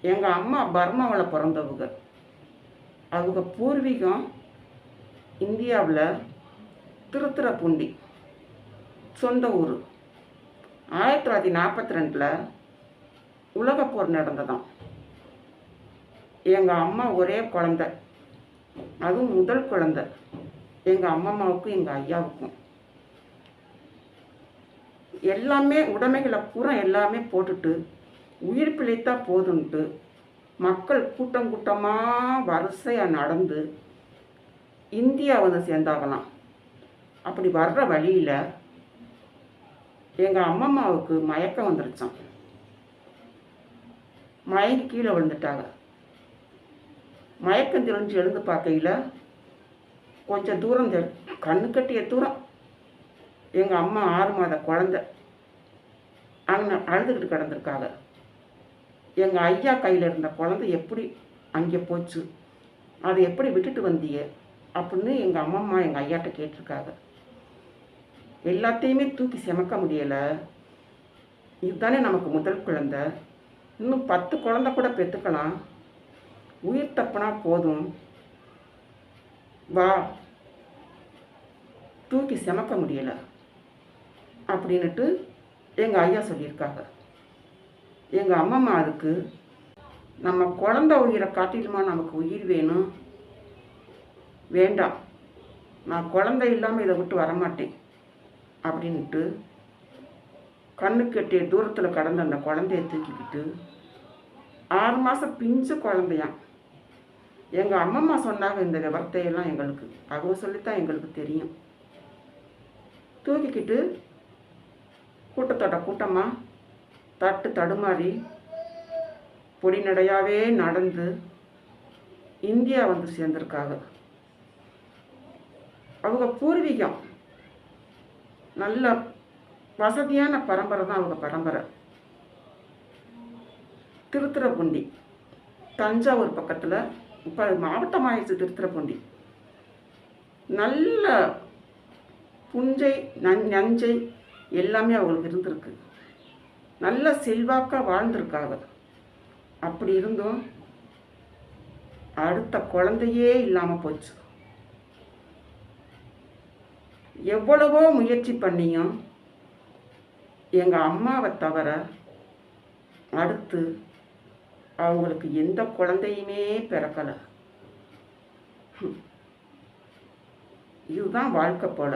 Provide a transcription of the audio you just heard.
எங்கள் அம்மா பர்மாவில் பிறந்தவங்க. அவங்க பூர்வீகம் இந்தியாவில் திருத்துறைப்பூண்டி சொந்த ஊர். ஆயிரத்தி தொள்ளாயிரத்தி நாற்பத்தி ரெண்டில் உலகப்போர் நடந்ததாம். எங்கள் அம்மா ஒரே குழந்த. அதுவும் முதல் குழந்த. எங்கள் அம்மம்மாவுக்கும் எங்கள் ஐயாவுக்கும். எல்லாமே உடைமைகளை பூரா எல்லாமே போட்டுட்டு உயிர் பிழைத்தா போதுன்ட்டு மக்கள் கூட்டம் கூட்டமாக வரிசையாக நடந்து இந்தியா வந்து சேர்ந்தாகலாம் அப்படி வர்ற வழியில் எங்கள் அம்மம்மாவுக்கு மயக்கம் வந்துருச்சான் மயங்கி கீழே விழுந்துட்டாங்க. மயக்கம் தெளிஞ்சு எழுந்து பார்க்கையில் கொஞ்சம் தூரம் தெ கண்ணு கட்டிய தூரம். எங்கள் அம்மா ஆறு மாத குழந்தை. அங்கே அழுதுகிட்டு கிடந்திருக்காங்க. எங்கள் ஐயா கையில் இருந்த குழந்தை எப்படி அங்கே போச்சு? அதை எப்படி விட்டுட்டு வந்தீங்க அப்படின்னு எங்கள் அம்மம்மா எங்கள் ஐயாட்ட கேட்டிருக்காங்க. எல்லாத்தையுமே தூக்கி செமக்க முடியலை. இதுதானே நமக்கு முதல் குழந்தை. இன்னும் பத்து குழந்தை கூட பெற்றுக்கலாம் உயிர் தப்புனா போதும். வா. தூக்கி செமக்க முடியலை. அப்படின்ட்டு எங்கள் ஐயா சொல்லியிருக்காங்க. எங்கள் அம்மம்மா அதுக்கு நம்ம குழந்த உயிரை காட்டிலுமா நமக்கு உயிர் வேணும்? வேண்டாம். நான் குழந்தை இல்லாமல் இதை விட்டு வரமாட்டேன். அப்படின்ட்டு கண்ணு கெட்டிய தூரத்தில் கடந்த அந்த குழந்தைய தூக்கிக்கிட்டு ஆறு மாதம் பிஞ்சு குழந்தையான் எங்கள் அம்மம்மா சொன்னாங்க இந்த விவரத்தையெல்லாம் எங்களுக்கு. அவங்க சொல்லித்தான் எங்களுக்கு தெரியும். தூக்கிக்கிட்டு கூட்டத்தோட கூட்டமாக தட்டு தடுமாறி பொடிநடையாகவே நடந்து இந்தியா வந்து சேர்ந்துருக்காங்க. அவங்க பூர்வீகம். நல்ல வசதியான பரம்பரை தான் அவங்க பரம்பரை. திருத்துறப்பூண்டி. தஞ்சாவூர் பக்கத்தில் இப்போ மாவட்டம் ஆயிடுச்சு திருத்துறப்பூண்டி. நல்ல புஞ்சை நஞ்சை எல்லாமே அவங்களுக்கு இருந்திருக்கு. நல்ல செல்வாக்காக வாழ்ந்திருக்காங்க. அப்படி இருந்தும் அடுத்த குழந்தையே இல்லாமல் போச்சு. எவ்வளவோ முயற்சி பண்ணியும் எங்கள் அம்மாவை தவிர அடுத்து அவங்களுக்கு எந்த குழந்தையுமே பிறக்கலை. இதுதான் வாழ்க்கை போல.